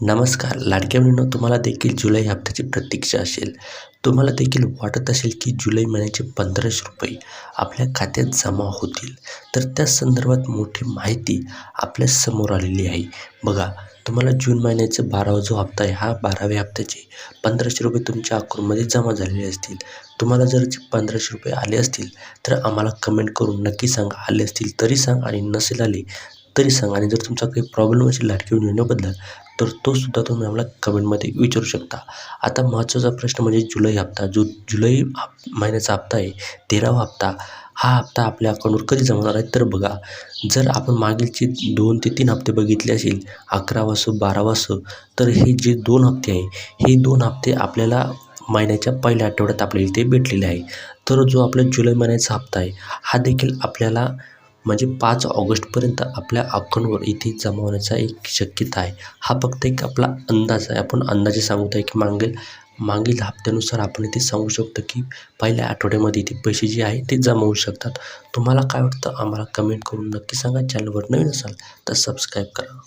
नमस्कार. लाडक्या बहिणींनो तुम्हाला देखील जुलै हप्त्याची प्रतीक्षा असेल. तुम्हाला देखील वाटत असेल की जुलै महिन्याचे पंधराशे रुपये आपल्या खात्यात जमा होतील. तर त्या संदर्भात मोठी माहिती आपल्यासमोर आलेली आहे. बघा तुम्हाला जून महिन्याचा बारावा जो हप्ता आहे हा बाराव्या हप्त्याचे पंधराशे रुपये तुमच्या अकाउंटमध्ये जमा झालेले असतील. तुम्हाला जर पंधराशे रुपये आले असतील तर आम्हाला कमेंट करून नक्की सांगा. आले असतील तरी सांग आणि नसेल आले तरी सांगा आणि जर तुमचा काही प्रॉब्लेम असेल लाटकी बहिणींबद्दल तर तो सुद्धा तुम्ही आम्हाला कमेंटमध्ये विचारू शकता. आता महत्त्वाचा प्रश्न म्हणजे जुलै हप्ता. जो जुलै हप महिन्याचा हप्ता आहे तेरावा हप्ता हा हप्ता आपल्या अकाउंटवर कधी जमा होणार आहे तर बघा जर आपण मागीलचे दोन ते तीन हप्ते बघितले असेल अकरा असो बारावा असो तर हे जे दोन हप्ते आहे हे दोन हप्ते आपल्याला महिन्याच्या पहिल्या आठवड्यात आपल्याला इथे भेटलेले आहे. तर जो आपला जुलै महिन्याचा हप्ता आहे हा देखील आपल्याला म्हणजे पाच ऑगस्टपर्यंत आपल्या अकाउंटवर इथे जमा होण्याचा एक शक्यता आहे. हा फक्त एक आपला अंदाज आहे. आपण अंदाजे सांगत आहे की मागील मागील हप्त्यानुसार आपण इथे सांगू शकतो की पहिल्या आठवड्यामध्ये इथे पैसे जे आहे ते जमा होऊ शकतात. तुम्हाला काय वाटतं? आम्हाला कमेंट करून नक्की सांगा. चॅनलवर नवीन असाल तर सबस्क्राईब करा.